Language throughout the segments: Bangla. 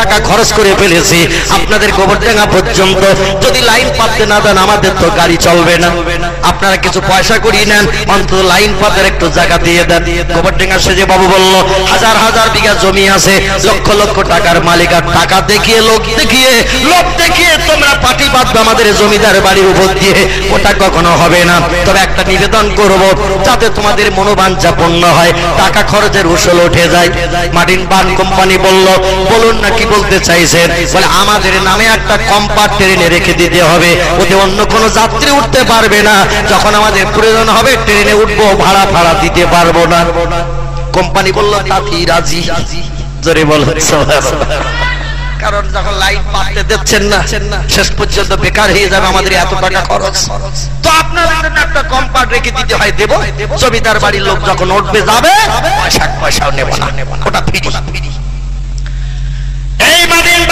টাকা খরচ করে ফেলেছি। আপনাদের গোবরডাঙ্গা পর্যন্ত। যদি লাইন পাততে না দেন, আমাদের তো গাড়ি চলবে না। আপনারা কিছু পয়সা করিয়ে নেন, অন্তত লাইন পাতের একটু জায়গা দিয়ে দেন। গোবরডাঙ্গা সেজে বাবু বলল, হাজার হাজার বিঘা জমি আছে, লক্ষ লক্ষ টাকার মালিক, আর টাকা দেখিয়ে, লোক দেখিয়ে লোক দেখিয়ে তোমরা পাটি বাঁধবে আমাদের জমিদার বাড়ির উপর দিয়ে। ওটা কখনো হবে না। তবে একটা নিবেদন করব, যাতে তোমাদের মনোবাঞ্ছা পূর্ণ হয়। টাকা খরচের উসল উঠে যায়। মার্টিন বান কোম্পানি বলল, বলুন না কি বলতে চাইছেন, বলে আমাদের নামে একটা কম্পার্ট ট্রেনে রেখে দিতে হবে। ওতে অন্য কোনো যাত্রী উঠতে পারবে না। যখন আমাদের প্রয়োজন হবে, ট্রেনে উঠবো, ভাড়া ভাড়া দিতে পারব না। কোম্পানি বলল তাতি রাজি? জোরে বল কারণ যখন লাইট পাততে দিচ্ছেন না, শেষ পর্যন্ত বেকার হয়ে যাবে আমাদের এত টাকা খরচ। তো আপনাদের জন্য একটা কম্পার্ট রেখে দিতে হয়, দেব? জমিদার বাড়ির লোক যখন উঠবে, যাবে? পয়সা পয়সাও নেব না। ওটা ফ্রি।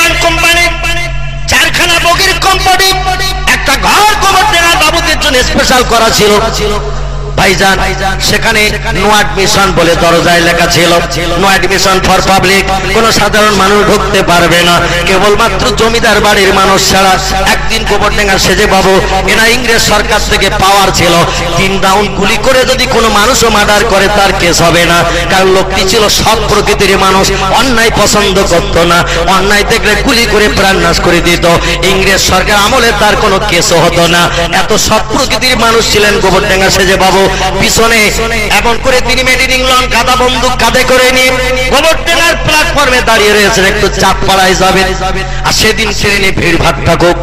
মাদিন কোম্পানি চারখানা বগির কোম্পানি একটা ঘর গোবর দেওয়া বাবুদের জন্য স্পেশাল করা ছিল। ভাইজান, সেখানে নো অ্যাডমিশন বলে দরজায় লেখা ছিল। নো অ্যাডমিশন ফর পাবলিক কোন সাধারণ মানুষ ঢুকতে পারবে না। কেবলমাত্র জমিদার বাড়ির মানুষ ছাড়া একদিন গোবর গোবরডেঙ্গা সেজে বাবু এনা ইংরেজ সরকার থেকে পাওয়ার ছিল। তিন রাউন্ড গুলি করে যদি কোনো মানুষও মার্ডার করে, তার কেস হবে না। কারণ লোকটি ছিল সব প্রকৃতির মানুষ, অন্যায় পছন্দ করত না। অন্যায় দেখলে গুলি করে প্রাণ নাশ করে দিত। ইংরেজ সরকার আমলে তার কোনো কেসও হতো না। এত সব প্রকৃতির মানুষ ছিলেন গোবর গোবরডেঙ্গা সেজে বাবু। পিছনে। এমন করে তিনি মেডিন ইংল্যান্ড গাদা বন্দুক কাঁধে করে নিয়ে গোবরডেঙ্গার প্ল্যাটফর্মে দাঁড়িয়ে রয়েছেন। একটু চাপ পাড়ায় যাবেন। আর সেদিন ট্রেনে ভিড় ভাট থাকুক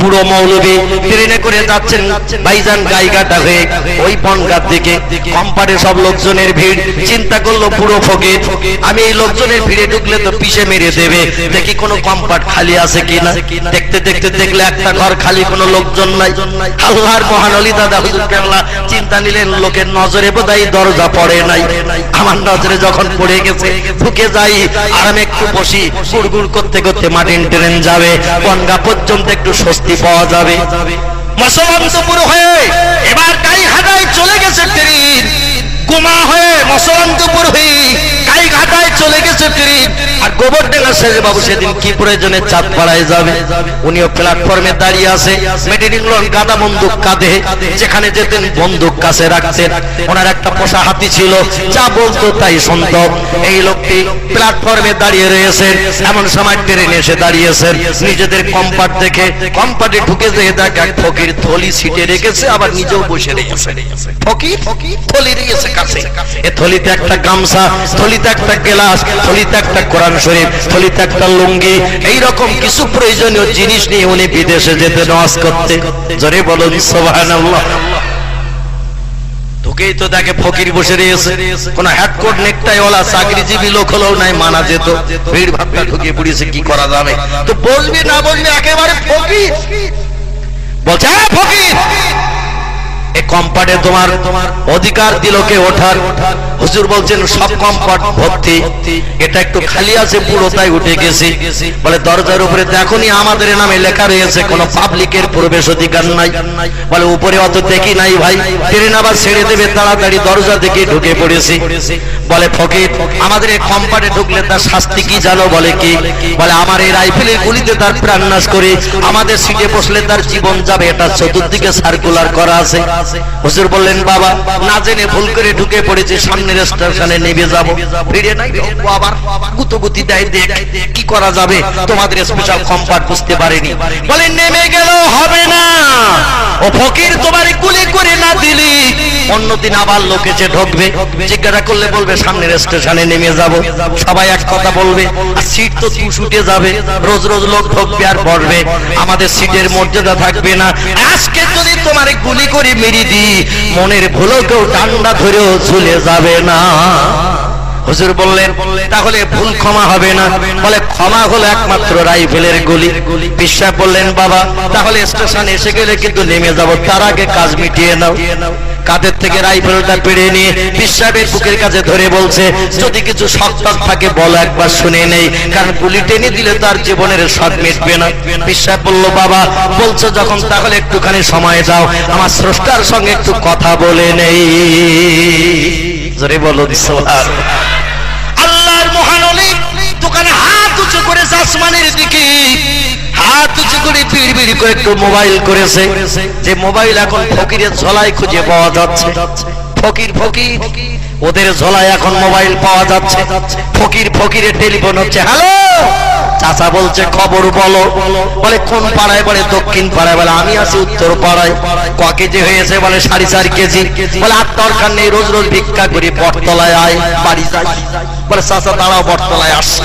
পুরো মৌলবী ট্রেনে করে যাচ্ছেন ভাইজান গাইঘাটা হয়ে ওই বনগার দিকে। কম্পারে সব লোকজনের ভিড়। চিন্তা করল পুরো ফকির। আমি এই লোকজনের ভিড়ে ঢুকলে তো পিছে মেরে দেবে। দেখি কোনো কম্পার্ট খালি আছে কিনা। দেখতে দেখতে দেখলে একটা ঘর খালি, কোনো লোকজন নাই। আল্লাহর মহানলী দাদা, হুজুর কেবলা, চিন্তা নিলেন লোকের নজরে বোধহয় দরজা পড়ে নাই। আমার নজরে যখন পড়ে গেছে, ঢুকে যাই, আরামে একটু বসি, গুড়গুড় করতে করতে মাটিন ট্রেন যাবে বনগা পর্যন্ত একটু স্বস্তি পাওয়া যাবে। মসলন্তপুর হয়ে, এবার গাই হাটায় চলে গেছে ট্রেন। গুমা হয়ে মসলন্তপুর হয়ে গাই ঘাটায় চলে গেছে ট্রেন আর গোবর গোবরডেঙ্গা শেষ বাবু সেদিন কি প্রয়োজনে চাঁদ পাড়ায় যাবে? উনিও প্ল্যাটফর্মে দাঁড়িয়ে আছে। মেডিন ইংল্যান্ড গাদা বন্দুক কাঁধে। যেখানে যেতেন বন্দুক কাছে রাখতেন। ওনার একটা পোষা হাতি ছিল। যা বলতো তাই শুনত। এই লোকটি প্ল্যাটফর্মে দাঁড়িয়ে রয়েছেন এমন সময় ট্রেনে এসে দাঁড়িয়েছেন নিজেদের কম্পার্ট দেখে কম্পার্টে ঢুকে যেয়ে দেখ এক ফকির থলি সিটে রেখেছে, আবার নিজেও বসে রেখেছে ফকির থলি রেখেছে কাছে। এ থলিতে একটা গামছা। থলিতে একটা গেলাস একটা কোরআন শরীফ একটা লুঙ্গি কিছু প্রয়োজনীয় জিনিস নিয়ে উনি বিদেশে যেতে নামাজ করতে। বলুন ঢুকেই তো দেখে ফকির বসে রয়েছে। কোন চাকরিজীবী লোক হলেও নাই মানা যেত। ভিড় ভাবটা ঢুকে পড়িয়েছে কি করা যাবে? তো বলবি না বলবি একেবারে ফকির। বলছে "হ্যাঁ, ফকির। এই কম্পার্টে তোমার তোমার অধিকার দিল কে ওঠার। হুজুর বলছেন, সব কম্পার্ট ভর্তি। এটা একটু খালি আছে পুরো তাই উঠে গেছি। বলে, দরজার উপরে দেখনি আমাদের নামে লেখা রয়েছে, কোনো পাবলিকের প্রবেশ অধিকার নাই। বলে, উপরে অত দেখি নাই ভাই। ট্রেন আবার ছেড়ে দেবে, তাড়াতাড়ি দরজা থেকে ঢুকে পড়েছি। বলে, ফকির, আমাদের এই কম্পার্টে ঢুকলে তার শাস্তি কি জানো বলে কি? বলে, আমার এই রাইফেলের গুলিতে তার প্রাণ নাশ করে, আমাদের সিটে বসলে তার জীবন যাবে। এটা চতুর্দিকে সার্কুলার করা আছে। হুজুর বললেন, বাবা, না জেনে ভুল করে ঢুকে পড়েছে স্টেশনে নেমে যাব। নাই ও আবার গুতগুতি দেয়, দেখ কি করা যাবে? তোমাদের স্পেশাল কম্পার্ট বুঝতে পারেনি। বলে, নেমে গেল হবে না। ও ফকির তোমার গুলি করে না দিলি। অন্যদিন আবার জিজ্ঞাসা করলে বলবে, সামনের স্টেশনে নেমে যাব। সবাই এক কথা বলবে, আর সিট তো উঠে যাবে। রোজ রোজ লোক ঢুকবে আর পড়বে আমাদের সিটের মর্যাদা থাকবে না। আজকে যদি তোমার গুলি করে মেরে দি মনের ভুলো কেউ ডান্ডা ধরেও চলে যাবে না। হুজুর বললেন, তাহলে ভুল ক্ষমা হবে না। বলে, ক্ষমা হলো একমাত্র রাইফেলের গুলি। বিশ্বাস বললেন, বাবা, তাহলে স্টেশন এসে গেলে কিন্তু নেমে যাব, তার আগে কাজ মিটিয়ে নাও। কাদের থেকে রাইফেলটা পেড়ে নিয়ে বিশ্বাবের বুকের কাছে ধরে বলছে, যদি কিছু শক্ত থাকে, বলো একবার শুনে নেই। কারণ গুলি টেনে দিলে তার জীবনের স্বাদ মিটবে না। বিশ্বাস বলল, বাবা, বলছো যখন, তাহলে একটুখানি সময় দাও। আমার স্রষ্টার সঙ্গে একটু কথা বলে নেই। জোরে বলো আল্লাহর মহান অনেক দোকানে হাত উঁচু করে আসমানের দিকে, হাত উঁচু করে করে একটু মোবাইল করেছে, যে মোবাইল এখন ফকিরের ঝলায় খুঁজে পাওয়া যাচ্ছে। ফকির ফকির, ওদের ঝলায় এখন মোবাইল পাওয়া যাচ্ছে। ফকির, ফকিরের টেলিফোন হচ্ছে, হ্যালো! চাচা বলছে, খবর বলো। বলে, কোন পাড়ায়? বলে, দক্ষিণ পাড়ায়। বলে, আমি আছি উত্তর পাড়ায়। ক কেজি হয়েছে, বলে, সাড়ে চার কেজি। বলে, আর দরকার নেই, রোজ রোজ ভিক্ষা করি, বটতলায় আয়, বাড়ি যাই। বলে, চাচা তারাও বটতলায় আসছে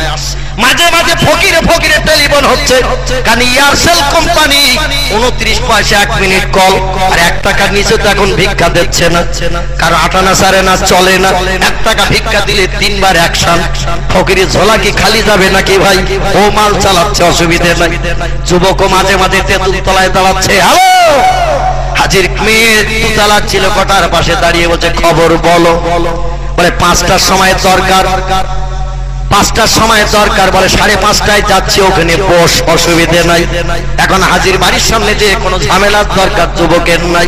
মাঝে মাঝে ফকিরে ফকিরে টেলিফোন হচ্ছে, কারণ এয়ারসেল কোম্পানি উনত্রিশ পয়সা এক মিনিট কল আর এক টাকার নিচে তো এখন ভিক্ষা দিচ্ছে না। কারণ আটানা সারে না, চলে না। এক টাকা ভিক্ষা দিলে তিনবার অ্যাকশন ফকিরে, ঝোলা কি খালি যাবে নাকি ভাই? ও মাল চালাচ্ছে, অসুবিধে নাই। যুবকও মাঝে মাঝে তেঁতুল তলায় দাঁড়াচ্ছে। হ্যালো! হাজির মেয়ে দুতলা ছিল কটার পাশে দাঁড়িয়ে বলছে, খবর বলো। বলে, পাঁচটার সময় দরকার। পাঁচটার সময় দরকার বলে সাড়ে পাঁচটায় যাচ্ছি, ওখানে বস, অসুবিধে নাই। এখন হাজির বাড়ির সামনে যে কোনো ঝামেলার দরকার, যুবকের নাই।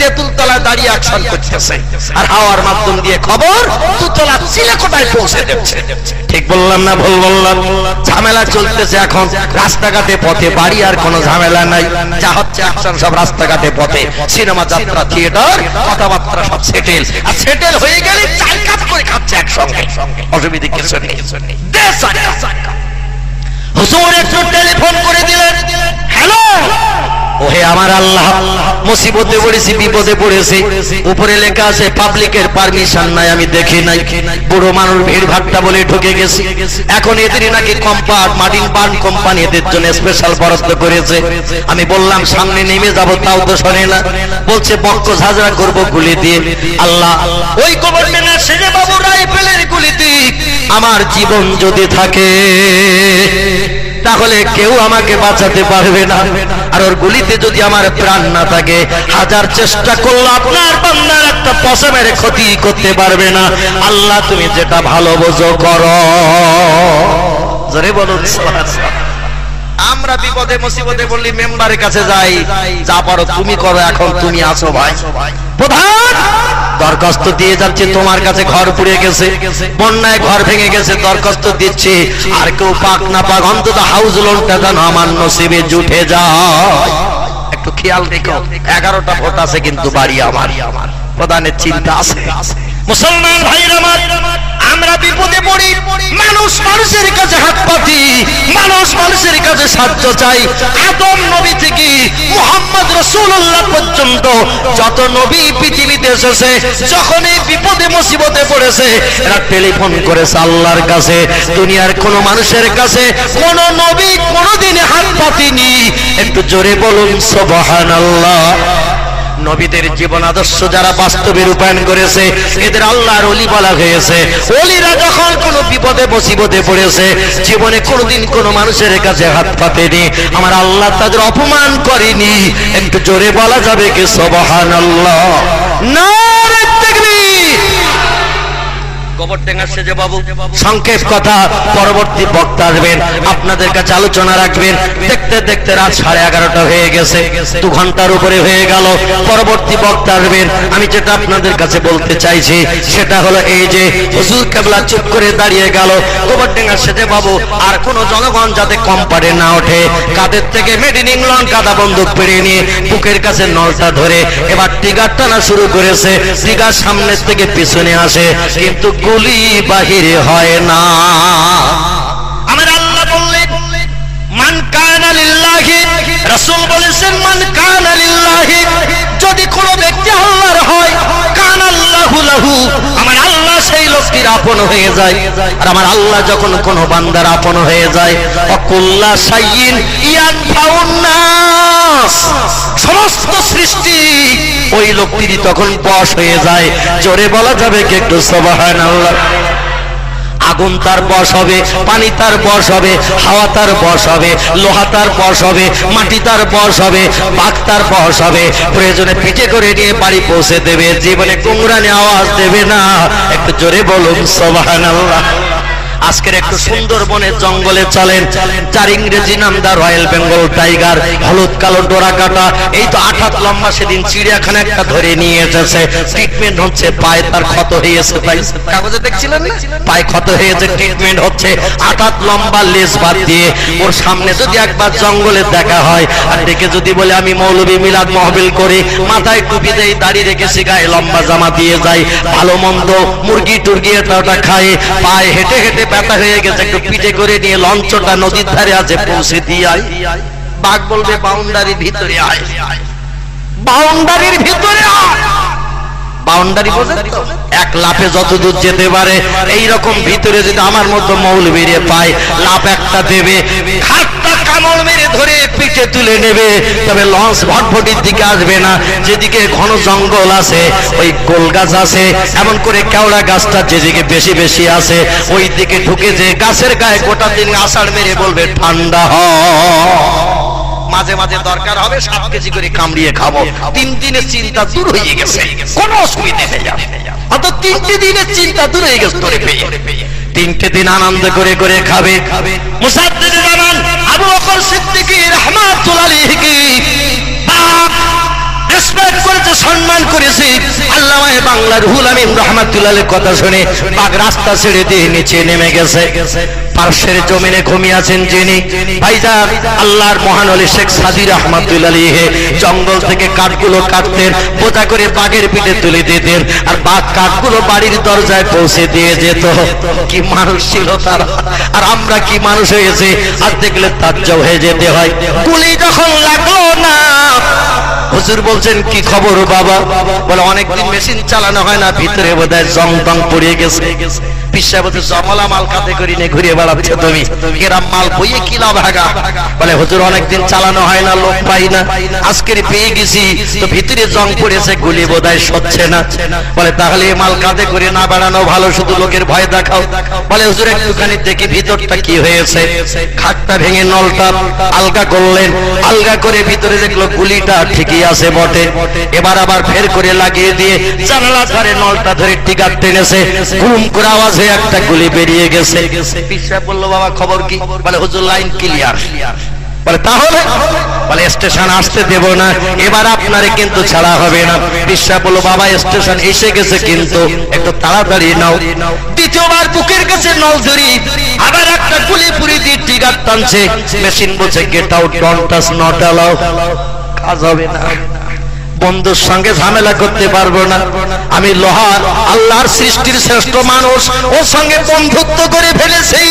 তেঁতুল তলায় দাঁড়িয়ে অ্যাকশন করতেছে। আর হাওয়ার মাধ্যম দিয়ে খবর তুতলা চিলে কোথায় পৌঁছে দিচ্ছে ঠিক বললাম না, ভুল বললাম? ঝামেলা চলতেছে এখন। রাস্তাঘাটে পথে বাড়ি আর কোনো ঝামেলা নাই। যা হচ্ছে অ্যাকশন, সব রাস্তাঘাটে পথে। সিনেমা, যাত্রা, থিয়েটার, কথাবার্তা সব সেটেল। আর সেটেল হয়ে গেলে চাল করে খাচ্ছে একসঙ্গে। অসুবিধে কিছু নেই। হুজুর একটু টেলিফোন করে দিলেন। হ্যালো! ওহে আমার আল্লাহ, মুসিবতে পড়েছি, বিপদে পড়েছি। উপরে লেখা আছে পাবলিকের পারমিশন নাই, আমি দেখি নাই। বুড়ো মানুষ ভিড় ভাট্টা বলে ঢুকে গেছি। এখন এদের নাকি কম্পার্ট মার্টিন বার্ন কোম্পানি এদের জন্য স্পেশাল বরাদ্দ করেছে। আমি বললাম, সামনে নেমে যাব, তাও তো শোনে না। বলছে বক্ক ঝাঁঝরা করব গুলি দিয়ে। আল্লাহ, ওই গভর্নমেন্টের আমার জীবন যদি থাকে, তাহলে কেউ আমাকে বাঁচাতে পারবে না। আর ওর গুলিতে যদি আমার প্রাণ না থাকে, হাজার চেষ্টা করল আপনার বান্দার একটা পশমের ক্ষতি করতে পারবে না। আল্লাহ, তুমি যেটা ভালো বোঝো করো। আমরা বিপদে, মুসিবতে বললি মেম্বারের কাছে যাই। যা পারো তুমি করো, এখন তুমি আসো ভাই। প্রধান, দরখাস্ত দিয়ে যাচ্ছে, তোমার কাছে ঘর পুড়ে গেছে, বন্যায় ঘর ভেঙে গেছে, দরখাস্ত দিচ্ছে। আর কেউ পাক না পাক, অন্তত হাউস আমার জুটে একটু খেয়াল এগারোটা ভোট আছে কিন্তু বাড়ি আমার। প্রধানের চিন্তা আছে। মুসলমান আমার, আমরা বিপদে পড়ি, মানুষ মানুষের কাছে হাত পাতি, মানুষ মানুষের কাছে সাহায্য চাই। আদম নবী থেকে মোহাম্মদ পর্যন্ত যত নবী পৃথিবীতে এসেছে, যখনই বিপদে, মুসিবতে পড়েছে, এরা টেলিফোন করেছে আল্লাহর কাছে, দুনিয়ার কোন মানুষের কাছে, কোন নবী কোনদিন হাত পাতিনি। একটু জোরে বলুন, সুবহানাল্লাহ। নবীদের জীবন আদর্শ যারা বাস্তবে রূপায়ণ করেছে, এদের আল্লাহর অলি বলা হয়েছে। অলিরা যখন কোনো বিপদে বসিবদে পড়েছে, জীবনে কোনোদিন কোনো মানুষের কাছে হাত পাতেনি। আমার আল্লাহ তাদের অপমান করেনি। একটু জোরে বলা যাবে কি সবহান আল্লাহ সংক্ষেপ কথা, পরবর্তী বক্তা আসবেন, আপনাদের কাছে আলোচনা রাখবেন। দেখতে দেখতে রাত সাড়ে এগারোটা হয়ে গেছে, দু ঘণ্টার উপরে হয়ে গেল। পরবর্তী বক্তা আসবেন, আমি যেটা আপনাদের কাছে বলতে চাইছি, সেটা হলো এই যে হুজুর কেবলা চুপ করে দাঁড়িয়ে গেল সেজে বাবু, আর কোন জনগণ যাতে কম না ওঠে। কাদের থেকে মেড ইন ইংল্যান্ড কাদা বন্দুক পেরিয়ে নিয়ে বুকের কাছে নলটা ধরে, এবার টিগার টানা শুরু করেছে, টিগার সামনের থেকে পিছনে আসে, কিন্তু গুলি বাহির হয় না। আমার আল্লাহ বললেন, মান কান আলিল্লাহি রাসূল বলেছেন, মান কান আলিল্লাহি যদি কোনো ব্যক্তি আল্লাহর হয়, কান আল্লাহু লাহু। আমার আল্লাহ সেই লোকটির আপন হয়ে যায়। আর আমার আল্লাহ যখন কোন বান্দার আপন হয়ে যায়, অকুল্লা সাইন ইয়া নাস। সমস্ত সৃষ্টি ওই লোকটিরই তখন বশ হয়ে যায়। জোরে বলা যাবে কি একটু সুবহানাল্লাহ। আগুন তার বশ হবে, পানি তার বশ হবে, হাওয়া তার বশ হবে, লোহা তার বশ হবে, মাটি তার বশ হবে, বাঘ তার বশ হবে। প্রয়োজনে পিঠে করে নিয়ে বাড়ি পৌঁছে দেবে, জীবনে কুমরানি আওয়াজ দেবে না। একটু জোরে বলুন সোবাহান আল্লাহ আজকের একটু সুন্দরবনের জঙ্গলে চলেন। যার ইংরেজি নাম দা রয়্যাল বেঙ্গল টাইগার হলুদ কালো ডোরা কাটা। এই তো আঠাত লম্বা সেদিন চিড়িয়াখানা একটা ধরে নিয়ে এসেছে। ট্রিটমেন্ট হচ্ছে পায়ে তার ক্ষত হয়েছে তাই কাগজে দেখছিলেন পায়ে ক্ষত হয়েছে ট্রিটমেন্ট হচ্ছে। আঠাত লম্বা লেজ বাদ দিয়ে ওর সামনে যদি একবার জঙ্গলে দেখা হয় আর দেখে যদি বলে আমি মৌলবী মিলাদ মহবিল করি। মাথায় টুপি দেই দাড়ি রেখেছি গায়ে লম্বা জামা দিয়ে যাই ভালো মন্দ মুরগি টুরগি এটা ওটা খায়। পায়ে হেঁটে হেঁটে ব্যথা হয়ে গেছে, একটু পিঠে করে নিয়ে লঞ্চটা নদীর ধারে আছে, পৌঁছে দিয়ে আয়। বাঘ বলবে, বাউন্ডারির ভিতরে আয়। বাউন্ডারির ভিতরে এক লাফে যত দূর যেতে পারে এই ভিতরে যদি আমার মতো মৌল বেরিয়ে পায়, লাফ একটা দেবে। খাটটা কামড় মেরে ধরে পিঠে তুলে নেবে। তবে লঞ্চ ভটভটির দিকে আসবে না। যেদিকে ঘন জঙ্গল আছে, ওই গোল গাছ আছে। এমন করে কেওড়া গাছটা যেদিকে বেশি বেশি আছে ওই দিকে ঢুকে যে গাছের গায়ে গোটা দিন আষাঢ় মেরে বলবে, ঠান্ডা হ। মাঝে মাঝে দরকার হবে, সাত কেজি করে কামড়িয়ে খাব। তিন দিনের চিন্তা দূর হয়ে গেছে। কোন অসুবিধে নেই তিনটে দিনের চিন্তা দূর হয়ে গেছে তিনটে দিন আনন্দ করে করে খাবে। মুসাদ্দিদ জামান আবু বকর সিদ্দিকী রহমাতুল্লাহ আলাইহি বাপ রেসপেক্ট করেছে সম্মান করেছে। আল্লামায়ে বাংলার হুল আমিন রহমাতুল্লাহ কথা শুনে বাঘ রাস্তা ছেড়ে দিয়ে নিচে নেমে গেছে। পার্শ্বের জমিনে ঘুমিয়ে আছেন যিনি। ভাইজান, আল্লাহর মহান আলী শেখ সাদি রহমাতুল্লাহ জঙ্গল থেকে কাঠগুলো কাটতেন বোঝা করে বাঘের পিঠে তুলে দিতেন আর বাঘ কাঠগুলো বাড়ির দরজায় পৌঁছে দিয়ে যেত। কি মানুষ ছিল তারা? আর আমরা কি মানুষ হয়েছে? আর দেখলে তাজ্জা হয়ে যেতে হয়। গুলি যখন লাগল না হুজুর বলছেন, কি খবর বাবা? বলে, অনেকদিন মেশিন চালানো হয় না, ভিতরে বোধহয় জং টং পড়িয়ে গেছে। তাহলে মাল কাঁধে করে না বেড়ানো ভালো, শুধু লোকের ভয় দেখাও। বলে, হুজুর, একটুখানি দেখি ভিতরটা কি হয়েছে। খাটটা ভেঙে নলটা আলগা করলেন। আলগা করে ভিতরে দেখল গুলিটা ঠিকই আছে বটে। এবার আবার ফের করে লাগিয়ে দিয়ে জানালা নলটা ধরে টিকার টেনেছে। ঘুম করে আওয়াজ একটা গুলি বেরিয়ে গেছে। পিসা বলল বাবা খবর কি? বলে হুজুর লাইন ক্লিয়ার বলে তাহলে? বলে স্টেশন আসতে দেব না। এবার আপনারে কিন্তু ছাড়া হবে না। বিশ্বাস বলো বাবা স্টেশন এসে গেছে কিন্তু। একটু তাড়াতাড়ি নাও। দ্বিতীয়বার বুকের কাছে নল ধরি আবার একটা গুলি পুরি দিয়ে টিগার টানছে। মেশিন বলছে get out don't touch not allow কাজ হবে না। বন্ধুর সঙ্গে ঝামেলা করতে পারব না। আমি লোহার, আল্লাহর সৃষ্টির শ্রেষ্ঠ মানুষ, ওর সঙ্গে বন্ধুত্ব করে ফেলেছি।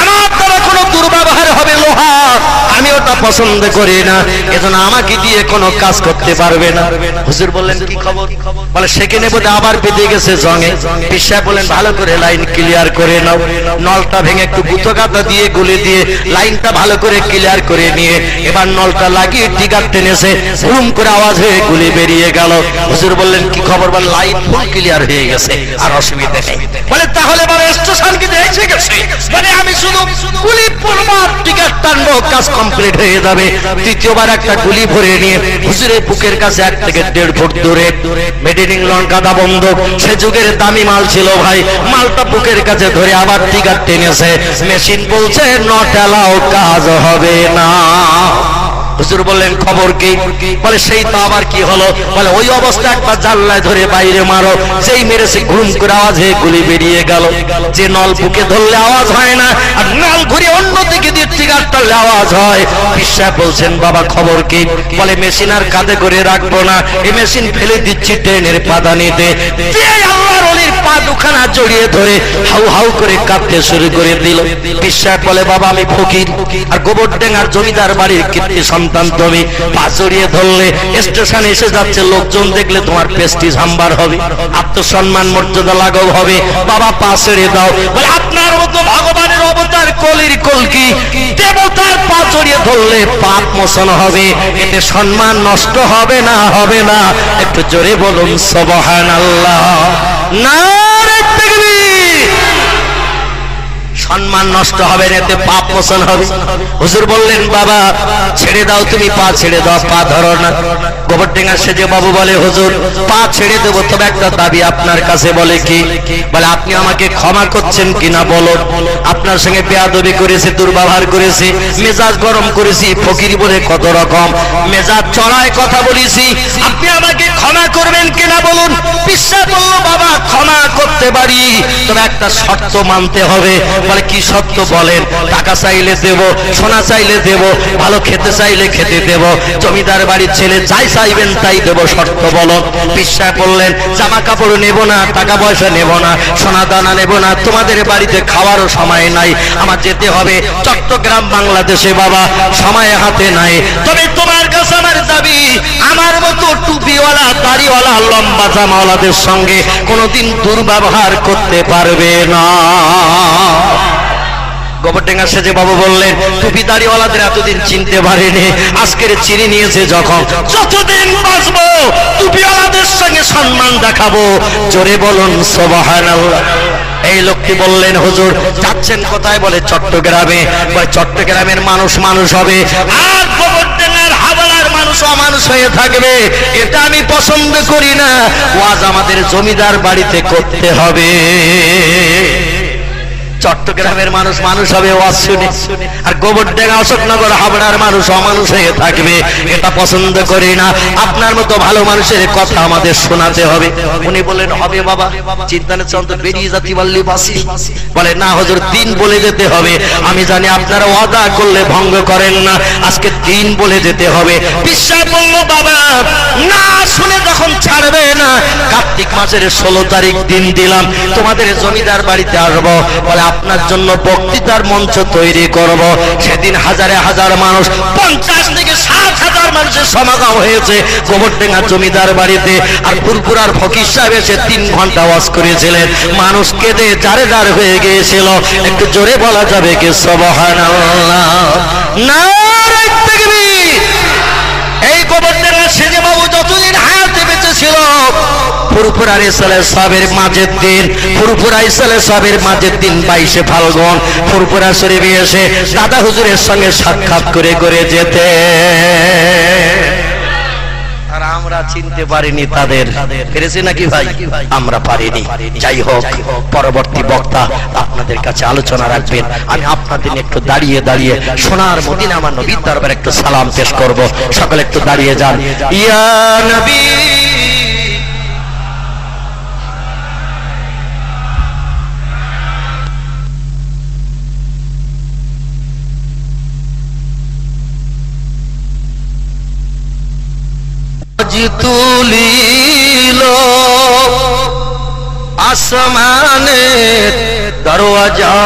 আমার কোনো দুর্ব্যবহার হবে লোহা। আমি ওটা পছন্দ করি না। এজন্য আমাকে দিয়ে কোনো কাজ করতে পারবে না। হুজুর বললেন, কি খবর? বলে, সেখানে বোধ আবার বেঁধে গেছে জঙে। পিসা বলেন ভালো করে লাইন ক্লিয়ার করে নাও। নলটা ভেঙে একটু গুতো গাতা দিয়ে, গুলি দিয়ে লাইনটা ভালো করে ক্লিয়ার করে নিয়ে এবার নলটা লাগিয়ে টিকার টেনেছে ঘুম করে আওয়াজ হয়ে গুলি বেরিয়ে গেল। হুজুর বললেন, কি খবর? বল লাইন ফুল ক্লিয়ার হয়ে গেছে। আর অসুবিধা নেই। বলে, তাহলে বলে, স্টেশন কি এসে গেছে। মানে আমি শুধু গুলি পড়বার টিকার টানবো, কাজ কমপ্লিট হয়ে যাবে। তৃতীয়বার একটা গুলি ভরে নিয়ে হুজুরের বুকের কাছে এক থেকে দেড় ফুট দূরে। মেড ইন ইংল্যান্ড গাদা বন্ধ। সে যুগের দামি মাল ছিল ভাই। মালটা বুকের কাছে ধরে আবার টিকার টেনেছে। মেশিন বলছে নট অ্যালাউ কাজ হবে না। হুজুর বললেন, খবর কি? বলে, সেই তো আবার কি হলো? বলে, ওই অবস্থা একবার জানলায় ধরে বাইরে মারো। যেই মেরেছে, ঘুম করে আওয়াজ হয়ে গুলি বেরিয়ে গেল। যে নল বুকে ধরলে আওয়াজ হয় না, আর নল ঘুরে অন্য দিকে দিয়ে টিকার টানলে আওয়াজ হয়। বিশ্বাস বলছেন, বাবা, খবর কি? বলে, মেশিন আর কাঁধে করে রাখব না। এই মেশিন ফেলে দিচ্ছি ট্রেনের পাদানিতে। পা দুখানা জড়িয়ে ধরে হাউ হাউ করে কাঁদতে শুরু করে দিল। বিশ্বাস বলে, বাবা, আমি ফকির। আর গোবর ডেঙ্গার জমিদার বাড়ির কীর্তি সন্তান তুমি। পা জড়িয়ে ধরলে স্টেশনে এসে যাচ্ছে, লোকজন দেখলে তোমার পেস্টিজ হাম্বার হবে। আত্মসম্মান মর্যাদা লাঘব হবে। বাবা, পা ছেড়ে দাও। বলে, আপনার মতো ভগবানের অবতার কলির কলকি দেবতার পা জড়িয়ে ধরলে পাপ মোচন হবে। এতে সম্মান নষ্ট হবে না হবে না। একটু জোরে বলুন সবহান আল্লাহ না সম্মান নষ্ট হবে না, এতে পাপ মোচন হবে। হুজুর বললেন, বাবা, ছেড়ে দাও তুমি, পা ছেড়ে দাও, পা ধরো না। গোবর ডেঙ্গা সেজে বাবু বলে, হুজুর, পা ছেড়ে দেবো। তবে একটা দাবি আপনার কাছে বলে কি? বলে, আপনি আমাকে ক্ষমা করছেন কিনা বলো। আপনার সঙ্গে বেয়াদবি করেছে, দুর্ব্যবহার করেছি, মেজাজ গরম করেছি, ফকির বলে কত রকম। মেজাজ চড়ায় কথা বলেছি, আপনি আমাকে ক্ষমা করবেন কিনা বলুন? বিশ্বাস বলল বাবা, ক্ষমা করতে পারি। তবে একটা শর্ত মানতে হবে। বলে, কি শর্ত বলেন? টাকা চাইলে দেব, সোনা চাইলে দেব, ভালো খেতে চাইলে খেতে দেব, জমিদার বাড়ির ছেলে যাই চাইবেন তাই দেব শর্ত বলো বিশ্বাস বললেন, জামা কাপড় নেব না, টাকা পয়সা নেব না, সোনা দানা নেব না, তোমাদের বাড়িতে খাওয়ারও সময় নাই। আমার যেতে হবে চট্টগ্রাম, বাংলাদেশে বাবা, সময় হাতে নাই। তবে তোমার কাছে আমার দাবি, আমার মতো টুপিওয়ালা, দাড়িওয়ালা, লম্বা জামাওয়ালাদের সঙ্গে কোনোদিন দুর্ব্যবহার করতে পারবে না। গোবরডেঙ্গা সেজে বাবু বললেন, টুপি দাড়িওয়ালাদের এতদিন চিনতে পারেনি। আজকের চিনি নিয়েছে যখন। যতদিন বাঁচবো, টুপিওয়ালাদের সঙ্গে সম্মান দেখাবো। জোরে বলুন, সোবাহানাল্লাহ। এই লোকটি বললেন, হুজুর, যাচ্ছেন কোথায়? বলে, চট্টগ্রামে। চট্টগ্রামের মানুষ মানুষ হবে। আর গোবরডেঙ্গার হাওড়ার মানুষ হয়ে থাকবে। এটা আমি পছন্দ করি না। ওয়াজ আমাদের জমিদার বাড়িতে করতে হবে। চট্টগ্রামের মানুষ মানুষ হবে ওয়াজ শুনে আর গোবরডেঙ্গা, অশোকনগর, হাবড়ার মানুষ অমানুষ হয়ে থাকবে। এটা পছন্দ করি না। আপনার মতো ভালো মানুষের কথা আমাদের শোনাতে হবে। উনি বললেন, হবে বাবা, চিন্তানের চন্দ্র বেরিয়ে যাতি বললি বাসি। বলে, না হজুর, দিন বলে যেতে হবে। আমি জানি আপনারা ওয়াদা করলে ভঙ্গ করেন না। আজকে দিন বলে যেতে হবে। বিশ্বাস বলল, বাবা, না শুনে মাসের ষোলো তারিখ দিন দিলাম, তোমাদের জমিদার বাড়িতে আসব, বলে আপনার জন্য বক্তৃতার মঞ্চ তৈরি করব। সেদিন হাজারে হাজার মানুষ, পঞ্চাশ থেকে ষাট হাজার মানুষের সমাগম হয়েছে গোবরডেঙ্গা জমিদার বাড়িতে, আর পুরপুরার ফকির সাহেব এসে তিন ঘণ্টা ওয়াজ করেছিলেন। মানুষ কেঁদে যারে যার হয়ে গিয়েছিল। একটু জোরে বলা যাবে কে সবহান এই গোবরডেঙ্গা সেজে বাবু যতদিন হায়াতে বেঁচে ছিল ফুরফুরা ইসালে সাহেবের মাঝের দিন, ফুরফুরা ইসালে সাহেবের মাঝের দিন বাইশে ফাল্গুন, ফুরফুরা শরীফে এসে দাদা হুজুরের সঙ্গে সাক্ষাৎ করে করে যেতে। আমরা চিনতে পারিনি তাদের। নাকি ভাই? আমরা পারিনি। যাই হোক, পরবর্তী বক্তা আপনাদের কাছে আলোচনা রাখবেন। আমি একটু দাঁড়িয়ে দাঁড়িয়ে আমার নবীর দরবারে একটু সালাম পেশ করব। সকলে একটু দাঁড়িয়ে যান। ইয়া নবী! তুলিল আসমানের দরওয়াজা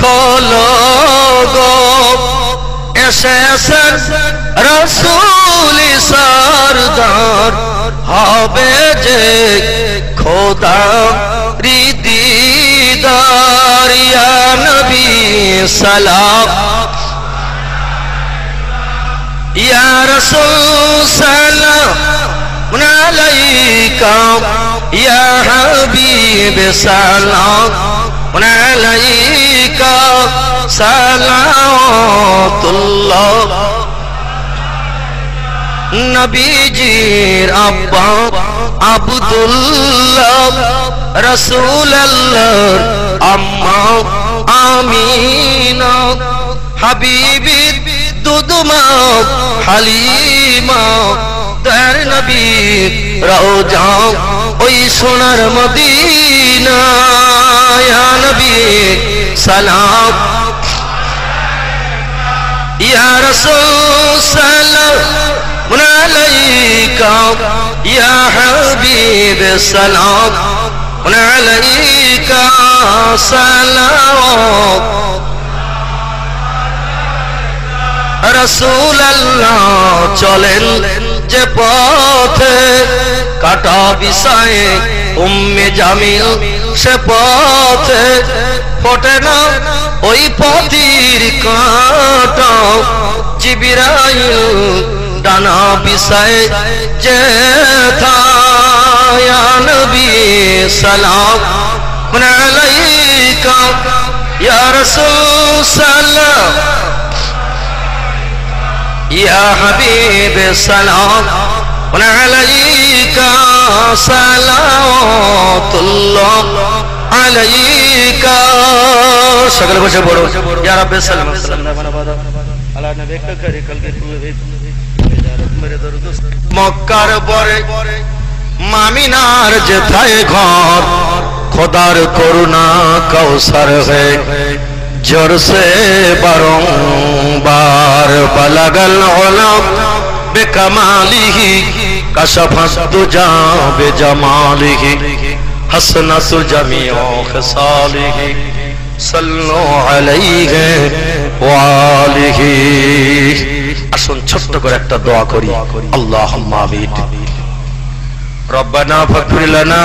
খোলো গো। এসেছেন রসুল সরদার হবে যে খোদা হৃদিদার ইয়া নবী সালাম يا رسول سلام عليك يا حبيب سلام عليك صلوات الله নবীজির আব্বা আব্দুল্লাহ রসুল্লাহর আম্মা আমিনা হাবিবি দুদমা হালিমা তার নবী রওজা ওই সোনার মদিনা ইয়া নবী, সালাম। ইয়া রাসূল, সালাম। আলাইকা। ইয়া হাবিব, সালাম। আলাইকা, সালাম। রসুল চলেন যে পথে কাটা বিষয়ে উম্মে জামিল সে পথে ফোটে না, ওই পথির কাটা জিবিরাইল ডানা বিষয়ে যে নবী সালাম। আলাইকা, ইয়া রাসূল সালাম ইয়া হাবিব সালাম عليك صلوات الله عليك সকলে বসে পড়ো ইয়া রাব্বি সাল্লাম আলা নবী করি কলবে মক্কার পরে মামিনার যেথায় ঘর খোদার করুণা কৌসর হে ঝরছে বারংবার বালাগাল হলাম বেকামালিহি কাশাফাস্তু যাবে জামালিহি হাসনাসু জামিউ খসালিহি, সাল্লু আলাইহি ওয়া আলিহি আসুন ছোট্ট করে একটা দোয়া করি। আল্লাহুম্মা আমিন। রব্বানা ফাগফির লানা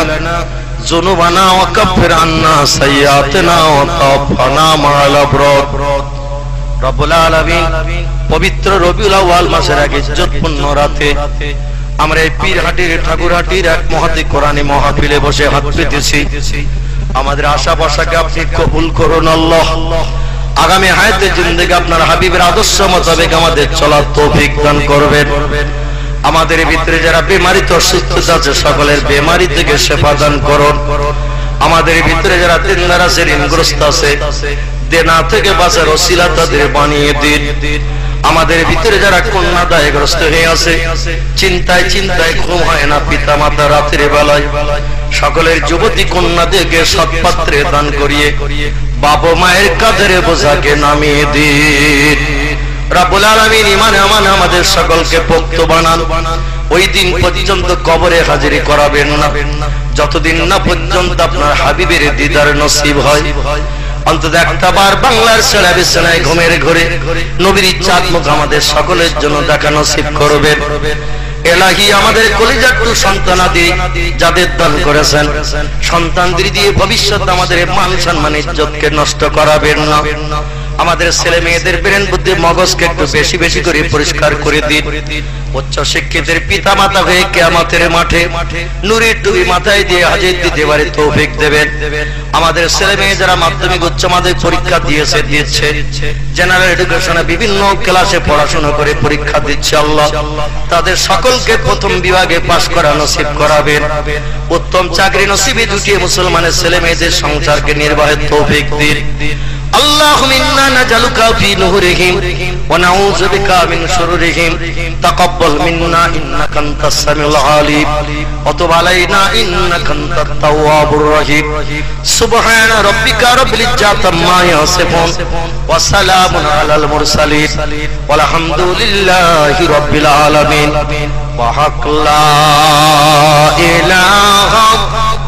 পবিত্র রবিউল মাসের আগে ইজ্জতপূর্ণ রাতে আমরা এই পীরহাটির ঠাকুরহাটির এক মহাদি কোরআনী মহাফিলে বসে হাত পেতেছি। আমাদের আশা বসাকে আপনি কবুল করুন আল্লাহ। আগামী হায়াতে জিন্দেগি আপনার হাবিবের আদর্শ মোতাবেক আমাদের চলার তৌফিক দান করবেন। আমাদের ভিতরে যারা বেমারিতে অসুস্থতা আছে, সকলের বেমারি থেকে সেবা দান করুন। আমাদের ভিতরে যারা তিনদার আছে, ঋণগ্রস্ত আছে, দেনা থেকে বাঁচার অশিলা তাদের বানিয়ে দিন। আমাদের ভিতরে যারা কন্যা দায়গ্রস্ত হয়ে আছে, চিন্তায় চিন্তায় ঘুম হয় না পিতা মাতা রাতের বেলায়। সকলের যুবতী কন্যা কন্যাদেরকে সৎপাত্রে দান করিয়ে বাবা মায়ের কাঁধের বোঝাকে নামিয়ে দিন। রাবুল আলমিন ইমানে আমান আমাদের সকলকে পোক্ত বানান। ওই দিন পর্যন্ত কবরে হাজিরি করাবেন না। যতদিন না পর্যন্ত আপনার হাবিবের দিদার নসিব হয়। অন্তত একটা বার বাংলার বিছানায় ঘুমের ঘরে নবীর মুখ আমাদের সকলের জন্য দেখা নসিব করবেন। এলাহি আমাদের কলিজাট্টু সন্তানাদি যাদের দান করেছেন। সন্তানদের দিয়ে ভবিষ্যৎ আমাদের মান সম্মান ইজ্জতকে নষ্ট করাবেন না। আমাদের ছেলে মেয়েদের ব্রেন বুদ্ধি মগজকে একটু বেশি বেশি করে পরিষ্কার করে দিন। উচ্চ শিক্ষিতের পিতা মাতা হয়ে কেয়ামতের মাঠে নুরির ডুবি মাথায় দিয়ে হাজির দিতে পারে তৌফিক দেবেন। আমাদের ছেলে মেয়ে যারা মাধ্যমিক উচ্চ মাধ্যমিক পরীক্ষা দিয়েছে, দিচ্ছে। জেনারেল এডুকেশনে বিভিন্ন ক্লাসে পড়াশোনা করে পরীক্ষা দিচ্ছে আল্লাহ। তাদের সকলকে প্রথম বিভাগে পাশ করা নসিব করাবেন। উত্তম চাকরি নসিবে জুটিয়ে মুসলমানের ছেলে মেয়েদের সংসারকে নির্বাহের তৌফিক দিন। اللهم إنا نجعلك في نهورهم ونعوذ بك من شرورهم تقبل منا إنك أنت السميع العليم وتب علينا إنك أنت التواب الرحيم سبحان ربك رب العزة عما يصفون وسلام على المرسلين والحمد لله رب العالمين وحق لا إله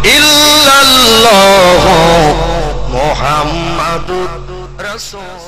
إلا الله মোহাম্মদুর রাসূল